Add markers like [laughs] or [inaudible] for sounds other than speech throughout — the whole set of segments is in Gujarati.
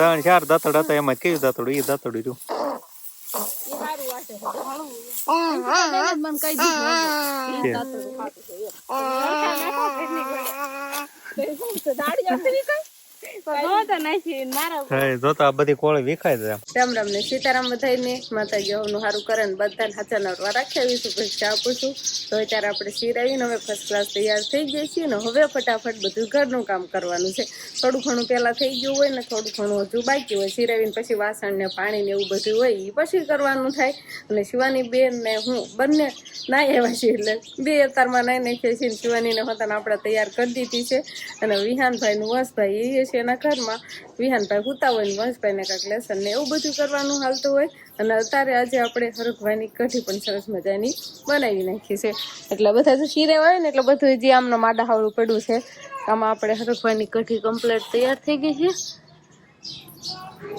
ત્રણ ચાર દાંતડ હતા એમાં કેવું દાંતડું એ દાંતડું રહ્યું એ હારું વાટે છે ઘણું એમ તો બેન જ મને કહી દીધું એમ. કે તાતડું ખાતું છે એમ. વળતા નાખો ઘરની ઘરે. તો એ શું છે, દાઢી અડધી કઈ? હા, જો તો આ બધી કોળી વિખાય છે રામ રામ ને સીતારામ બધાઈને માતાજી હવનું સારું કરે ને બધાને હાચા નરવા રાખ્યા એવી શુભેચ્છા આપું તો અત્યારે આપણે સિરાવીને હવે ફર્સ્ટ ક્લાસ તૈયાર થઈ ગયા છીએ ને હવે ફટાફટ બધું ઘરનું કામ કરવાનું છે થોડું ઘણું પહેલા થઈ ગયું હોય ને થોડું ઘણું હજુ બાકી હોય સિરાવીને પછી વાસણ ને પાણી ને એવું બધું હોય એ પછી કરવાનું થાય અને શિવાની બેન ને હું બંને ના એવા છીએ એટલે બે અતારમાં નાઈ નાખીએ છીએ ને શિવાનીને હોતાને આપણે તૈયાર કરી દીધી છે અને વિહાનભાઈ નું વંશભાઈ એ છે એના ઘરમાં વિહાનભાઈ હુતા હોય ને વંશભાઈને લેસન ને એવું બધું કરવાનું હાલતું હોય. અને અત્યારે આજે આપણે હરખભાઈની કઢી પણ સરસ મજાની બનાવી નાખી છે. એટલે બધા જો શીરે હોય ને એટલે બધું જે આમનો માડા હાવડું પડ્યું છે, આમાં આપણે હરખભાઈની કઢી કમ્પ્લીટ તૈયાર થઈ ગઈ છે.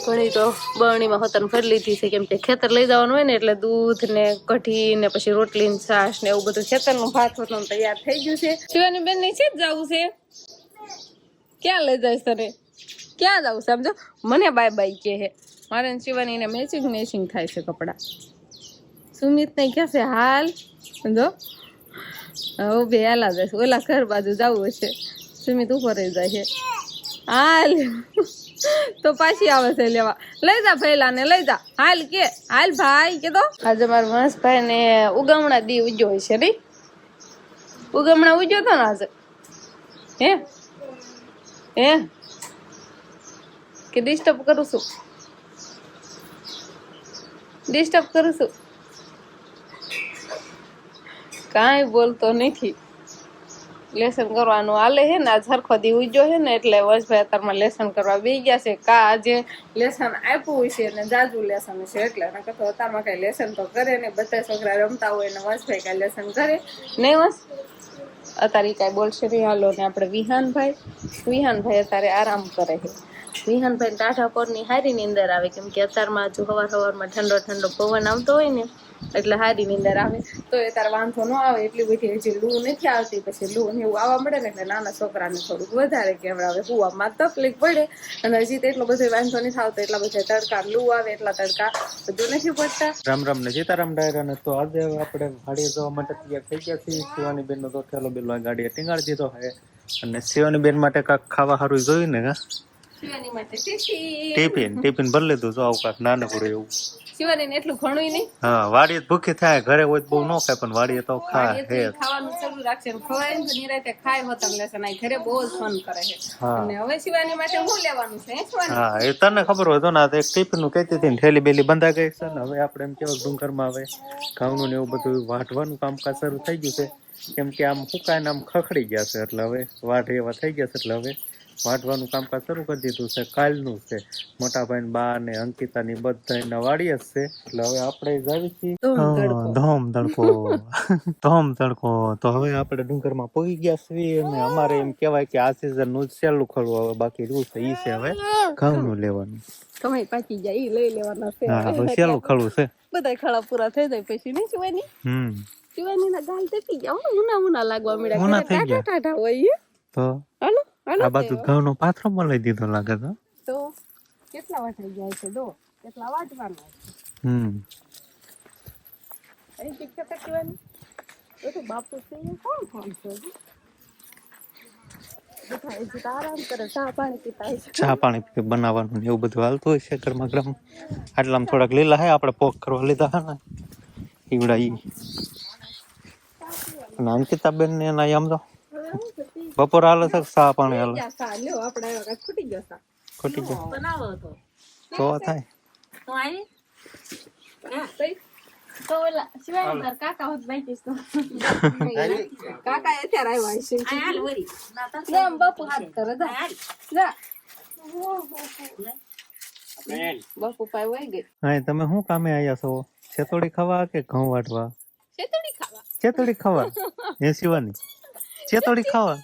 ઘણી તો બરણીમાં હોતન ભરી લીધી છે, કેમ કે ખેતર લઈ જવાનું હોય ને એટલે દૂધ ને કઢી ને પછી રોટલી ને છાશ ને એવું બધું ખેતરનું ભાત હોતન તૈયાર થઈ ગયું છે. શિવાની બેનની છે જ જવું છે. ક્યાં લઈ જાય તને? ક્યાં જાઉં સમજો? મને બાય બાય કે હે મારે ને મેચિંગ મેચિંગ થાય છે કપડાં. સુમિત ને ક્યાં છે, હાલ. સમજો? હવે બે હાલા જશે ઓલા ઘર બાજુ જવું હશે. સુમિત ઉપર રહી જાય છે. હાલ. તો પાછી આવે છે લેવા. લઈ જા પહેલા ને લઈ જા. હાલ કે, હાલ ભાઈ, કે તો? આજે મારા વંશભાઈ ને ઉગમણા દી ઉજ્યો છે નહીં ઉગમણા ઉજ્યો તો ને આજે? હે? હે? કે ડિસ્ટર્બ કરું છું? ડિસ્ટર્બ કરું છું? કાંઈ બોલતો નથી. લેસન કરવાનું હાલે હે ને આજ સરખો દી ઉજ્યો હે ને, એટલે વર્ષભાઈ અત્યારમાં લેસન કરવા બે ગયા છે. કા આજે લેસન આપ્યું છે ને, જાજુ લેસન છે એટલે. નકર તો અત્યારમાં કઈ લેસન તો કરે ને બધા છોકરા રમતા હોય ને વર્ષભાઈ કઈ લેસન કરે. નહીં વંશ અત્યારે કાંઈ બોલશે નહીં, હાલો ને આપણે વિહાનભાઈ. વિહાનભાઈ અત્યારે આરામ કરે છે. વિહાનભાઈ ટાઢા પરની હારી નીંદર આવે, કેમ કે અત્યારમાં હજુ સવાર સવારમાં ઠંડો ઠંડો પવન આવતો હોય ને એટલે હારી નીંદર આવે. તો એ તાર વાંધો ન આવે, એટલી બધી હજી લૂ નથી આવતી, પછી લૂ ને એવું આવવા મળે ને એટલે નાના છોકરાને થોડુંક વધારે કેવડાવે હુવામાં તકલીફ પડે અને હજી તો એટલો બધો વાંધો નથી આવતો, એટલા બધા તડકા લૂ આવે, એટલા તડકા બધું નથી પડતા. રામ રામ ને સીતારામ ડાયરા ને તો આજે આપણે વાડીએ જવા માટે તૈયાર થઈ ગયા છીએ. શિવાની બેન નો તો થેલો બેલો ગાડીએ ટીંગાડી દીધો છે. અને શિવાની બેન માટે કાંક ખાવા સારું જોયું ને કા શિવાની માટે ટિફિન. ટિફિન ટિફિન ભરી લીધું જો આવું કાંક નાનકડું [laughs] એવું. શિવાની એટલું ઘણું નહીં. હા વાડીએ ભૂખે થાય ઘરે હોય બહુ ન ખાય પણ વાડીએ તો ખા હે ખાવાનું ચાલુ રાખશે ખવાય ને નિરાતે ખાય હોતન લેશે ને ઘરે બહુ જ ફન કરે છે. અને હવે શિવાની માટે હું લેવાનું છે શિવાની? હા એ તને ખબર હોય તો ના તો એક ટિફિનનું કહેતી હતી થેલી બેલી બંધા ગઈ છે ને હવે આપણે એમ કેવા ડુંગરમાં હવે ઘઉંનું ને એવું બધું વાટવાનું કામકાજ શરૂ થઈ ગયું છે. કેમ કે આમ સુકાઈને આમ ખખડી ગયા છે એટલે હવે વાઢ એવા થઈ ગયા છે એટલે હવે વાઢવાનું કામકાજ શરૂ કરી દીધું છે. કાલનું છે. મોટા ભાઈ બા ને અંકિતા ની બધા વાડીએ જ છે. એટલે હવે આપણે જાવી છીએ. ધોમ તડકો. ધોમ તડકો [laughs] તો હવે આપણે ડુંગરમાં પહોંચી ગયા છીએ અને અમારે એમ કહેવાય કે આ સિઝનનું જ સહેલું ખરું હવે બાકી રહ્યું છે. ઈ છે હવે ઘઉં નું લેવાનું. કમાઈ પાકી જાય ઈ લઈ લેવાના છે. હા હવે સહેલું ખરું છે. બધા ખડા પૂરા થઈ જાય પછી નહીં જોવાની હમ. જોવાની ના ગાલ તેપી ગયા ઉના ઉના લાગવા મળ્યા. ટાટા ટાટા હોય તો? હાલો. આ બાજુ ઘઉંનો પાથરો મલાઈ દીધો લાગે તો. તો કેટલા વાટાઈ જાય છે? દો કેટલા વાટવાના હમ. અહીં ટીક ટાક એ તો બાપુ છે? કોણ ચા પાણી પી- બનાવવાનું એવું બધું હાલતું હોય છે ગરમા ગરમ આટલામાં થોડાક લીલા હે આપણે પોક કરવા લીધા ને. ઈવડા ઈ. અને અંકિતા બેન ને એના આમ તો. બપોર હાલે છે સા પાણી હાલે. સા લ્યો આપણે આવ્યા ખૂટી ગયો સા. ખૂટી ગયો. બનાવો તો. તો થાય. તો આવી તો ઓલા શિવાય માર કાકા હોત બાઈકીસ તો. કાકા અત્યારે આવ્યા છે જા આમ બાપુ હાથ કરે જા. જા. બાપુ પાય વહી ગઈ. હા તમે શું કામે આયા છો? છેતોડી ખાવા કે ઘઉં વાટવા? ખાવા? છેતોડી ખાવા. એ સિવાની છેતોડી ખાવા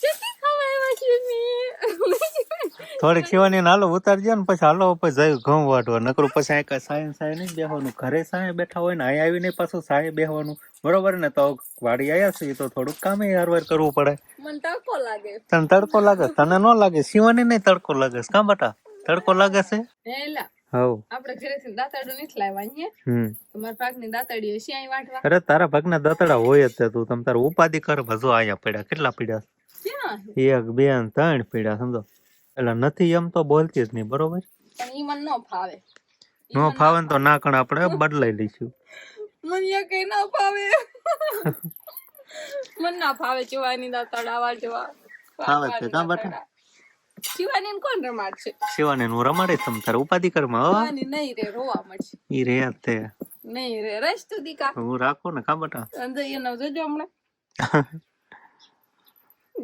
શેતી ખાવા આવ્યા છીએ મેં થોડીક સિવાની ને હાલો ઉતારજો ને પછી હાલો પછી જાય ઘઉં વાટવા નકરું પછી આ સાયન સાય નહીં બેહવાનું. ઘરે સાય બેઠા હોય ને અહીં આવીને પાછું સાય બેહવાનું. બરોબર ને? તો વાડી આયા છે તો થોડુંક કામે હારવાર કરવું પડે. મને તડકો લાગે. તને તડકો લાગે? તને ન લાગે? શિવાની નહીં તડકો લાગે કામ કાં બટા? તડકો લાગે છે? આપણે ઘરેથી દાતાડું નથી લાવ્યા અહીંયા. તમારા પાકની દાતાડી હશે અહીં વાટવા અરે તારા ભાગના દતડા હોય જ તું તમ તાર ઉપાધિ કર ભજો અહીંયા પડ્યા. કેટલા પીડા એક બે ત્રણ પીડા સમજો. એટલે નથી એમ તો બોલતી જ નહીં બરોબર? પણ ઈ મન ન ફાવે. નો ફાવે ને તો નાકણ આપણે બદલાઈ લઈશું. મને એ કઈ ના ફાવે. મન ના ફાવે ચુવાની તડાવા વાટવા ફાવે છે, કાં બેટા? શિવાની ને કોણ રમાડશે શિવાની નું રમાડે તમ તારે ઉપાધિ કરમાં હો? શિવાની નહીં રે રોવા મળશે. ઈ રે તે. નહીં રે રસ્તુ દીકા. હું રાખું ને કા બટા? અંદર એનો જોજો હમણાં. [laughs]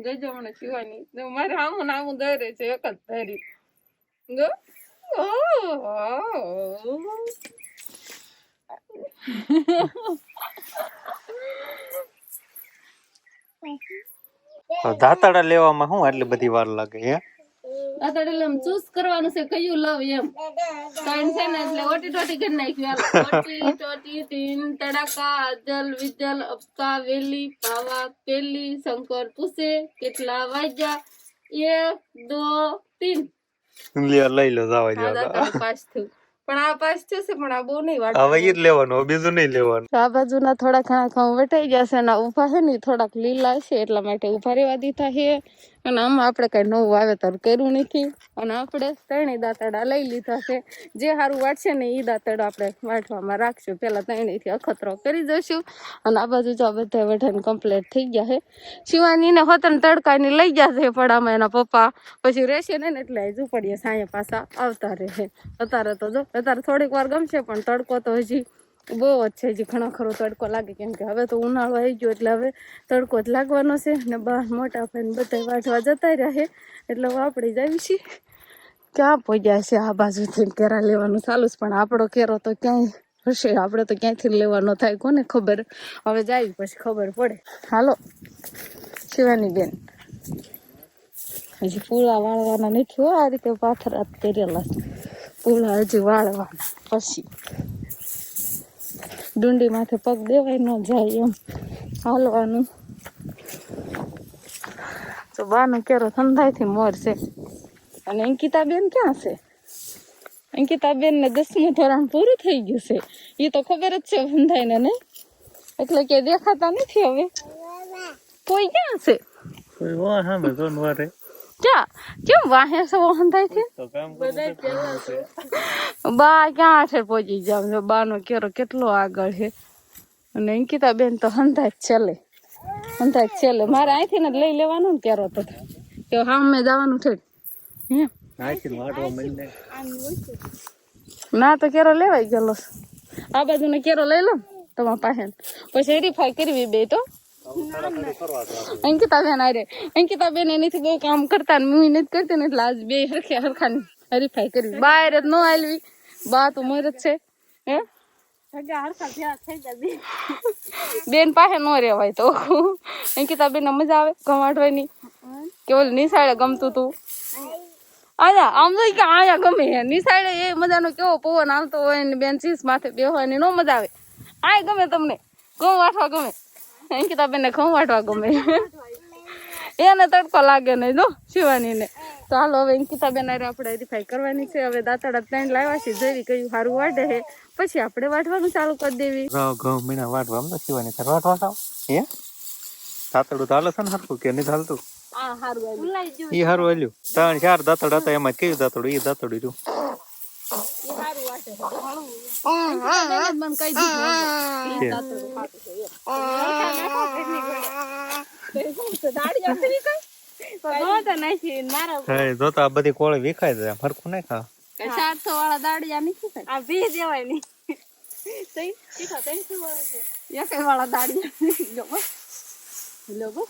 જોજો શિવાની. જો મારે આમ નામ ધરે છે એક જ ધરી. જો દાતાડા લેવામાં શું આટલી બધી વાર લાગે હે? દાતાડ એટલે આમ ચૂસ કરવાનું છે કયું લવ એમ. કારણ છે ને એટલે ઓટી ટોટી કરી નાખ્યું ઓટી ટોટી તીન તડાકા અજલ વિજલ અપકા વેલી પાવા પેલી શંકર પૂછે કેટલા વાગ્યા? એક દો તીન. લ્યો લઈ લો જવા આ દો થયું. પણ આ પાસ થશે પણ આ બહુ નહીં વાટ હવે ઈ જ લેવાનું બીજું નહીં લેવાનું. આ બાજુના થોડા ઘણા ઘઉં વટાઈ ગયા છે અને ઊભા છે ને થોડાક લીલા છે એટલા માટે ઊભા રહેવા દીધા છે. અને આમાં આપણે કઈ નવું વાવેતર કર્યું નથી. અને આપણે ત્રણેય દાંતડા લઈ લીધા છે. જે સારું વાટશે ને એ દાંતડા આપણે વાટવામાં રાખશું. પેલા ત્રણેયથી અખતરો કરી દઈશું અને આ બાજુ જો બધા વઢાઈને કમ્પ્લીટ થઈ ગયા છે. શિવાનીને હોતન તડકાની લઈ ગયા છે પડામાં એના પપ્પા. પછી રહેશે ને એટલે હજુ પડીએ સાંજે પાછા આવતા રહે. અત્યારે તો જો, અત્યારે થોડીક વાર ગમશે પણ તડકો તો હજી બહુ જ છે હજી ઘણો ખરો તડકો લાગે, કેમ કે હવે તો ઉનાળો આવી ગયો એટલે હવે તડકો જ લાગવાનો છે ને બહાર મોટા ભાઈને બધા વાઢવા જતા રહે, એટલે હવે આપણે જ આવી છીએ. ક્યાં પહોંચ્યા છે આ બાજુથી કેરા લેવાનું ચાલુ છે, પણ આપણો કેરો તો ક્યાંય હશે, આપણે તો ક્યાંયથી લેવાનો થાય કોને ખબર? હવે જાય પછી ખબર પડે. હાલો, શિવાની બેન. હજી પૂળા વાળવાના નથી હો, આ રીતે પાથરા કરેલા પૂળા હજી વાળવાના પછી. ડુંડી માથે પગ દેવાય ન જાય એમ હાલવાનું. તો બાનું કેરો થંધાઈથી મોરશે અને અંકિતાબેન ક્યાં છે? અંકિતા બેન ને દસમું ધોરણ પૂરું થઈ ગયું છે. એ તો ખબર જ છે વંધાઈને નહીં એટલે કે દેખાતા નથી હવે. કોઈ ક્યાં છે? કોઈ વાહ, હા વારે. ક્યાં કેમ વાહે છે વંધાય છે બા ક્યાં આઠે પહોંચી જાવ છો બાનો કેરો કેટલો આગળ છે. અને અંકિતા બેન તો હંધા જ છેલ્લે. હંધા જ છેલ્લે. મારે અહીંથી ને જ લઈ લેવાનું ને કેરો તો. કે હા મેં જવાનું છે. ના તો કેરો લેવાય ગયેલો આ આ બાજુનો કેરો લઈ લો તમારા પાસે. પછી હેરીફાઈ કરવી બે તો. અંકિતા બેન અરે અંકિતા બેન એનીથી બહુ કામ કરતા ને હું નથી કરતી ને એટલે આજ બે હરખે હરખાની હરીફાઈ કરી બહાર જ ન આલવી. બા તો મોર જ છે. હે? બેન પાસે ન રેવાય તો. અંકિતા બેન મજા આવે ગમાડવાની કે ઓલી નિશાળે ગમતું તું? આયા આમ તો કે આયા ગમે નિશાળે એ મજાનો કેવો પવન આવતો હોય ને બેન ચીસ માથે બેહવાની નો મજા આવે. આય ગમે તમને. ઘઉં વાઠવા ગમે. અંકિતા બેન ઘઉં વાટવા ગમે. એને તડકો લાગે નહીં જો શિવાની ને તો હાલો હવે અંકિતા બેન હારે આપણે હરીફાઈ કરવાની છે. હવે દાંતડા ત્રણ લાવ્યા છે. જેવી કયું સારું વાટે છે પછી આપણે વાટવાનું ચાલુ કરી દેવી. ઘઉં ઘઉં મહિના વાટવા આમ તો શિવાની તાર વાટવા જાવ હે? દાંતડું ધાલે છે ને હરખું કે નહીં ધાલતું એ હારું હાલ્યું ત્રણ ચાર દાંતડા હતા એમાં કયું દાંતડું? એ દાંતડું રહ્યું. એ સારું વાટે છે તો હારું અંકિતા બેન જ મને કહી દીધું હતું. કે દાંતરડું ખાતું છે એમ. હે, જો તો આ બધી કોળી વિખાય જાય ફરખું નહીં ખા ચારસો વાળા દાડિયા થાય આ ભી દેવાય નહીં એક વાળા દાડિયા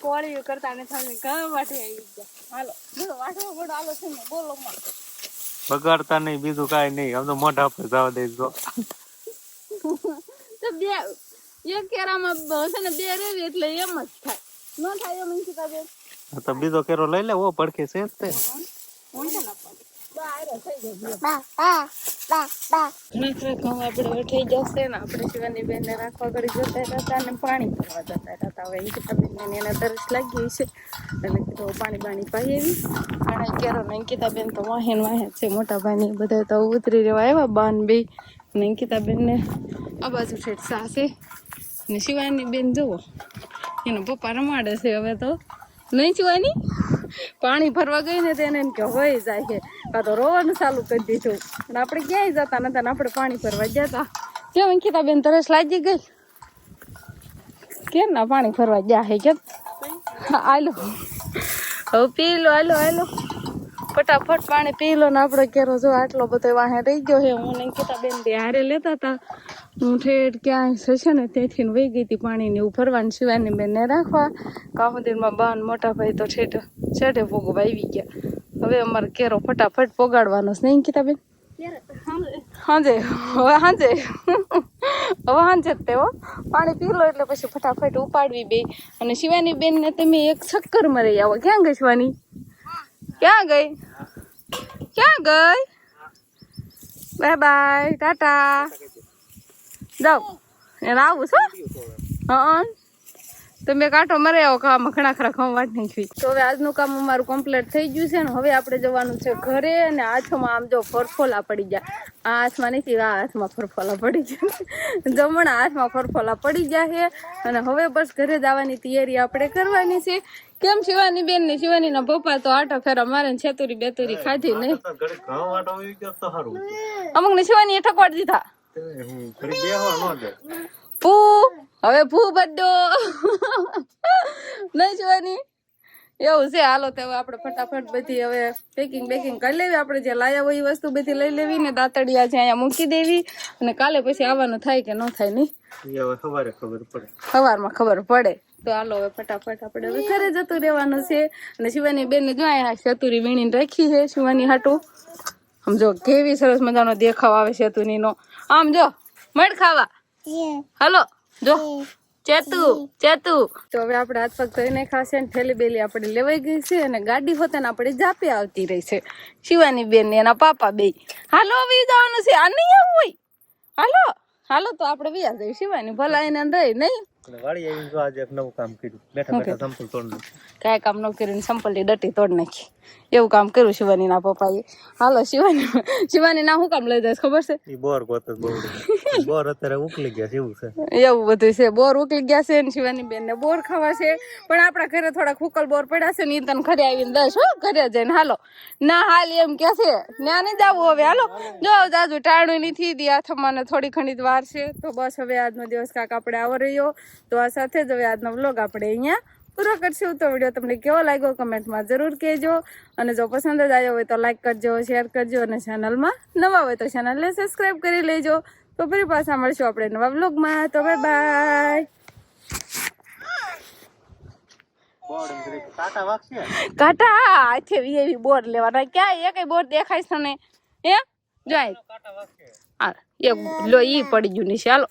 કોળી કરતા ને થાય ઘર વાટે આવી ગયા હાલો વાટવા હાલો છે બોલો માં બગાડતા નહીં બીજું કાઈ નહીં. આમ તો મોઢા પર જવા દેજો તો બે એક કેરામાં બ- છે ને બે રેવી એટલે એમ જ થાય. નો થાય એમ અંકિતા બેન. તો બીજો કેરો લઈ લે ઓ પડખે છે જ તે. વાંધો ના પડે. બા, આરે થઈ જાય બે. વઠાઈ જશે ને બેનને રાખવા ઘડી જતા અને પાણી ભરવા જતા હતા હવે અંકિતાબેન એને તરસ લાગી છે એટલે કીધું પાણી બાણી પાઈ આવી. અને ને અંકિતાબેન તો વાહેન વાહે છે, મોટા ભાઈ બધા તો ઉતરી રહેવા આવ્યા, બાન બે. અને અંકિતાબેનને આ બાજુ છે સાસે. અને શિવાની બેન જુઓ, એનો પપ્પા રમાડે છે હવે તો. નહીં શિવાની? પાણી ભરવા ગઈ ને તેને એમ કે હોય જાય છે. કાં તો રોવાનું ચાલુ કરી દીધું. અને આપણે ક્યાંય જતા નતા ને આપણે પાણી ભરવા ગયા હતા કેમ અંકિતાબેન તરસ લાગી ગઈ? કેમ ના પાણી ભરવા ગયા હે કેમ? હા, આલો હવે પી લો આલો આલો ફટાફટ પાણી પી લો ને આપણે કેરો જો આટલો બધો વાહે રહી ગયો છે હું અંકિતા બેન બે હારે લેતા હતા હું ઠેઠ ક્યાંય છે ને ત્યાંથી વહી ગઈ હતી પાણીને એવું ભરવાનું શિવાની બેનને રાખવા. કાહુદીનમાં બાન મોટા ભાઈ તો ઠેઠ છેઠે ભોગવા આવી ગયા. હવે અમારે કેરો ફટાફટ પોગાડવાનો છે. નહીં કીતાબેન હાજે. હવે હાજે. હવે હાંજે તેઓ પાણી પી લો એટલે પછી ફટાફટ ઉપાડવી બે. અને શિવાની બેન ને તમે એક ચક્કર મરી આવો. ક્યાં ગઈ શિવાની? ક્યાં ગઈ? ક્યાં ગઈ? Bye bye. ટાટા. જાઓ. એને આવું છો હા. તમે કાંટો મરે આવો ખાવામાં ઘણા ખરા ઘઉં વાટ નાખી તો હવે આજનું કામ અમારું કમ્પ્લીટ થઈ ગયું છે ને હવે આપણે જવાનું છે ઘરે અને હાથમાં આમ જો ફરફોલા પડી ગયા. આ હાથમાં નથી આ હાથમાં ફરફોલા પડી ગયા. જમણા હાથમાં ફરફોલા પડી ગયા છે. અને હવે બસ ઘરે જવાની તૈયારી આપણે કરવાની છે. કેમ શિવાની બેન ને શિવાની ના પપ્પા તો આટો ફેરા મારે છેતુરી બેતુરી ખાધી નહીં. અમુક ને શિવાની ઠકવાડ દીધા. ભૂ હવે ભૂ બધો [laughs] નહીં જોવાની એવું છે હાલો તો હવે આપણે ફટાફટ બધી હવે પેકિંગ બેકિંગ કરી લેવી. આપણે જે લાયા હોય એ વસ્તુ બધી લઈ લેવી ને દાંતડિયા છે અહીંયા મૂકી દેવી. અને કાલે પછી આવવાનું થાય કે ન થાય નહીં? સવારે ખબર પડે. સવારમાં ખબર પડે. તો હાલો હવે ફટાફટ આપણે હવે ઘરે જતું રહેવાનું છે. અને શિવાની બેન જો અહીંયા ચતુરી વીણીને રાખી છે શિવાની હાટું. આમ જો કેવી સરસ મજાનો દેખાવ આવે શતુરીનો. આમ જો મળ ખાવા. હાલો. જો. ચેતુ ચેતુ. તો હવે આપણે હાથ પગ ધોઈને ખાશે ને થેલી બેલી આપણે લેવાઈ ગઈ છે અને ગાડી હોતે ને આપણે જાપે આવતી રહી છે. શિવાની બેન ને એના પાપા બે હાલો વી જવાનું છે. આ નહીં આવું હોય. હાલો હાલો તો આપણે વ્યા જઈએ. શિવાની ભલા એને રહી નહીં? વાળી આવીને જો આજે એક નવું કામ કર્યું. બેઠા બેઠા સંપલ તોડનું કાંઈ કામ ન કરીને સંપલની ડટી તોડ નાખી. એવું કામ કર્યું શિવાની ના પપ્પાએ. હાલો શિવાની શિવાની ના શું કામ લઈ જાય ખબર છે? બોર ગોત બોર. બોર અત્યારે ઉકલી ગયા છે એવું છે. એવું બધું છે બોર ઉકલી ગયા છે ને શિવાની બેન ને બોર ખાવા છે. પણ આપણા ઘરે થોડા ખુકલ બોર પડ્યા છે ને ઈ તને ઘરે આવીને દસ હો ઘરે જઈને. હાલો ના હાલ એમ કે છે. ત્યાં નહીં જવું હવે હાલો. જો જાજુ ટાણું નથી દી હાથમાં થોડી ઘણી વાર છે. તો બસ હવે આજનો દિવસ કાંક આપણે આવો રહ્યો. તો આ સાથે જ હવે આજનો વ્લોગ આપણે અહીંયા પૂરો કરશું તો વીડિયો તમને કેવો લાગ્યો કમેન્ટમાં જરૂર કહેજો. અને જો પસંદ જ આવ્યો હોય તો લાઇક કરજો શેર કરજો અને ચેનલમાં નવા હોય તો ચેનલને સબસ્ક્રાઈબ કરી લેજો. તો ફરી પાછા મળશું આપણે નવા બ્લોગમાં તો બાય બાય કાંટા આથી એવી બોર્ડ લેવાના. ક્યાં એક બોર્ડ દેખાય છે ને? હે? જાય એક લો ઈ પડી ગયું ને હાલો.